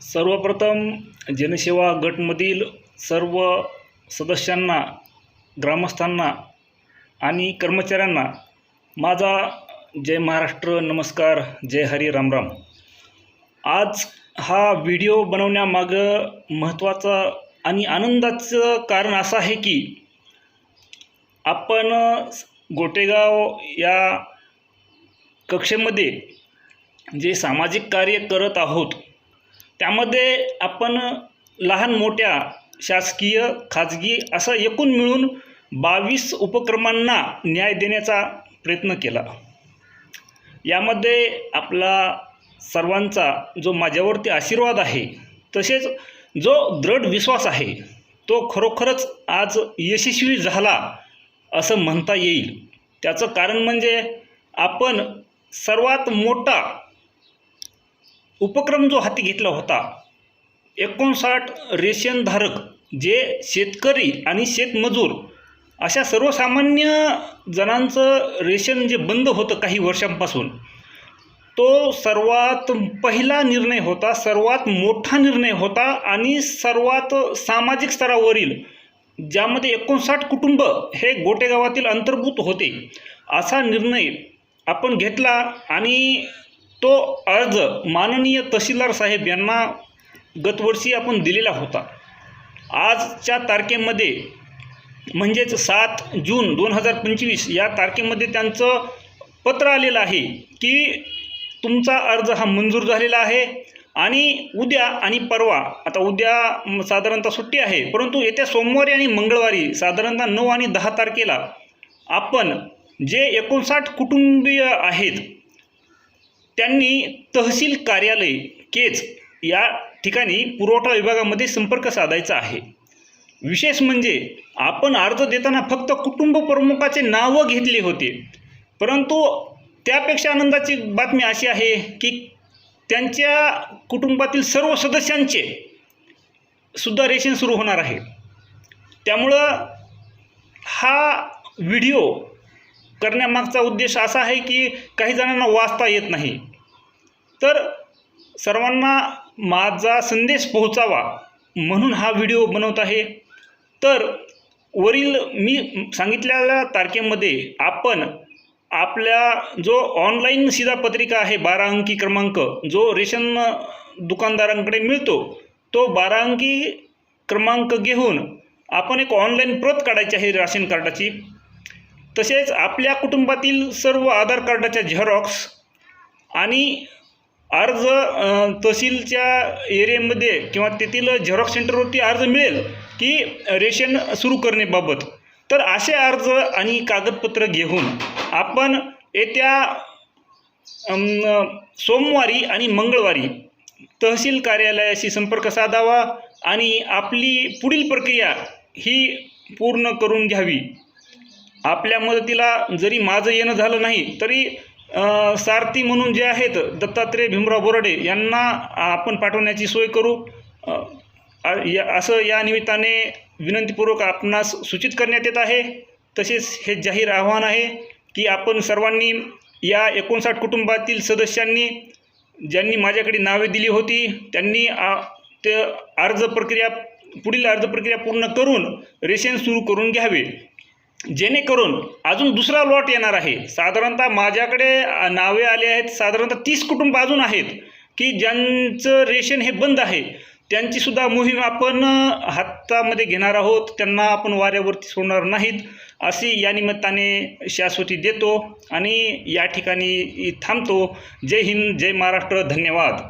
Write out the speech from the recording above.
सर्वप्रथम जनसेवा गटमधील सर्व सदस्यांना ग्रामस्थांना आणि कर्मचाऱ्यांना माझा जय महाराष्ट्र नमस्कार जय हरी रामराम आज हा व्हिडिओ बनवण्यामागं महत्त्वाचं आणि आनंदाचं कारण असं आहे की आपण गोटेगाव या कक्षेमध्ये जे सामाजिक कार्य करत आहोत त्यामध्ये आपण लहान मोठ्या शासकीय खाजगी असं एकूण मिळून बावीस उपक्रमांना न्याय देण्याचा प्रयत्न केला. यामध्ये आपला सर्वांचा जो माझ्यावरती आशीर्वाद आहे तसेच जो दृढ विश्वास आहे तो खरोखरच आज यशस्वी झाला असं म्हणता येईल. त्याचं कारण म्हणजे आपण सर्वात मोठा उपक्रम जो हाती घेतला होता एकोणसाठ रेशनधारक जे शेतकरी आणि शेतमजूर अशा सर्वसामान्य जणांचं रेशन जे बंद होतं काही वर्षांपासून तो सर्वात पहिला निर्णय होता सर्वात मोठा निर्णय होता आणि सर्वात सामाजिक स्तरावरील ज्यामध्ये एकोणसाठ कुटुंब हे गोटेगावातील अंतर्भूत होते असा निर्णय आपण घेतला आणि तो अर्ज माननीय तहसीलदार साहेब यांना गतवर्षी आपण दिलेला होता. आजच्या तारखेमध्ये म्हणजेच सात जून दोन हजार पंचवीस या तारखेमध्ये त्यांचं पत्र आलेलं आहे की तुमचा अर्ज हा मंजूर झालेला आहे आणि उद्या आणि परवा आता उद्या साधारणतः सुट्टी आहे परंतु येत्या सोमवारी आणि मंगळवारी साधारणतः नऊ आणि दहा तारखेला आपण जे एकोणसाठ कुटुंबीय आहेत त्यांनी तहसील कार्यालय केच या ठिकाणी पुरवठा विभागामध्ये संपर्क साधायचा आहे. विशेष म्हणजे आपण अर्ज देताना फक्त कुटुंब प्रमुखाचे नावं घेतले होते. परंतु त्यापेक्षा आनंदाची बातमी अशी आहे की त्यांच्या कुटुंबातील सर्व सदस्यांचे सुद्धा रेशन सुरू होणार आहे. त्यामुळं हा व्हिडिओ करण्यामागचा उद्देश असा आहे की काही जणांना वाचता येत नाही. तर सर्वांना माझा संदेश पोहोचावा म्हणून हा व्हिडिओ बनवत आहे. तर वरील मी सांगितलेल्या तारखेमध्ये आपण आपल्या जो ऑनलाईन शिधापत्रिका आहे बारा अंकी क्रमांक जो रेशन दुकानदारांकडे मिळतो तो बारा अंकी क्रमांक घेऊन आपण एक ऑनलाईन प्रत काढायची आहे राशन कार्डाची. तसेच आपल्या कुटुंबातील सर्व आधार कार्डाच्या झेरॉक्स आणि अर्ज तहसीलच्या एरियामध्ये किंवा तेथील झेरॉक्स सेंटरवरती अर्ज मिळेल की रेशन सुरू करण्याबाबत. तर असे अर्ज आणि कागदपत्र घेऊन आपण येत्या सोमवारी आणि मंगळवारी तहसील कार्यालयाशी संपर्क साधावा आणि आपली पुढील प्रक्रिया ही पूर्ण करून घ्यावी. आपल्या मदतीला जरी माझं येणं झालं नाही तरी सारथी म्हणून जे आहेत दत्तात्रय भीमराव बोराडे यांना आपण पाठवण्याची सोय करू. या असं या निमित्ताने विनंतीपूर्वक आपणास सूचित करण्यात येत आहे. तसेच हे जाहीर आव्हान आहे की आपण सर्वांनी या एकोणसाठ कुटुंबातील सदस्यांनी ज्यांनी माझ्याकडे नावे दिली होती त्यांनी आ, ते अर्ज प्रक्रिया पुढील अर्ज प्रक्रिया पूर्ण करून रेशन सुरू करून घ्यावे. जेणेकरून अजून दुसरा लॉट येणार आहे. साधारणतः माझ्याकडे नावे आले आहेत साधारणतः तीस कुटुंब अजून आहेत की ज्यांचं रेशन हे बंद आहे. त्यांचीसुद्धा मोहीम आपण हातामध्ये घेणार आहोत. त्यांना आपण वाऱ्यावरती सोडणार नाहीत अशी या निमित्ताने शाश्वती देतो आणि या ठिकाणी थांबतो. जय हिंद जय महाराष्ट्र धन्यवाद.